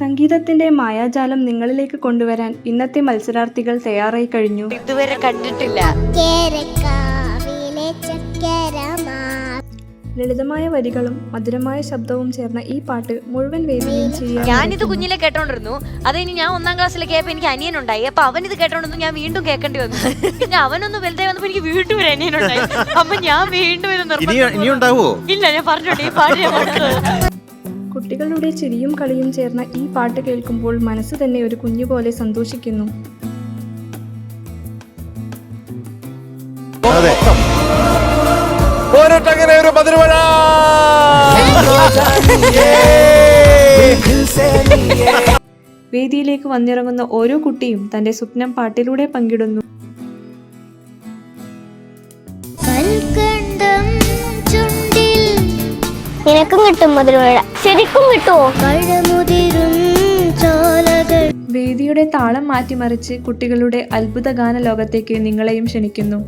സംഗീതത്തിന്റെ മായാജാലം നിങ്ങളിലേക്ക് കൊണ്ടുവരാൻ ഇന്നത്തെ മത്സരാർത്ഥികൾ തയ്യാറായി കഴിഞ്ഞു. ഇതുവരെ കണ്ടിട്ടില്ല. ലളിതമായ വരികളും മധുരമായ ശബ്ദവും ചേർന്ന ഈ പാട്ട് മുഴുവൻ വേദിയും ഞാനിത് കുഞ്ഞിലെ കേട്ടോണ്ടിരുന്നു. അത് ഇനി ഞാൻ ഒന്നാം ക്ലാസ്സിലെ കേപ്പോ എനിക്ക് അനിയനുണ്ടായി. അപ്പൊ അവൻ ഇത് കേട്ടോണ്ടിരുന്നു ഞാൻ വീണ്ടും കേൾക്കേണ്ടി വന്നു. പിന്നെ അവനൊന്ന് വലുതായി വന്നപ്പോ എനിക്ക് വീണ്ടും ഒരു അനിയനുണ്ടായി. അപ്പൊ ഞാൻ വീണ്ടും ഇത് ഇല്ല ഞാൻ പറഞ്ഞോട്ടെ ഈ പാട്ട് ഞാൻ. കുട്ടികളുടെ ചിരിയും കളിയും ചേർന്ന ഈ പാട്ട് കേൾക്കുമ്പോൾ മനസ്സ് തന്നെ ഒരു കുഞ്ഞു പോലെ സന്തോഷിക്കുന്നു പോരട്ടങ്ങനെ ഒരു വേദിയിലേക്ക് വന്നിറങ്ങുന്ന ഓരോ കുട്ടിയും തന്റെ സ്വപ്നം പാട്ടിലൂടെ പങ്കിടുന്നു. നിനക്കും കിട്ടും മധുരമഴ ശരിക്കും കിട്ടുമോ വേദിയുടെ താളം മാറ്റിമറിച്ച് കുട്ടികളുടെ അത്ഭുത ഗാന ലോകത്തേക്ക് നിങ്ങളെയും ക്ഷണിക്കുന്നു.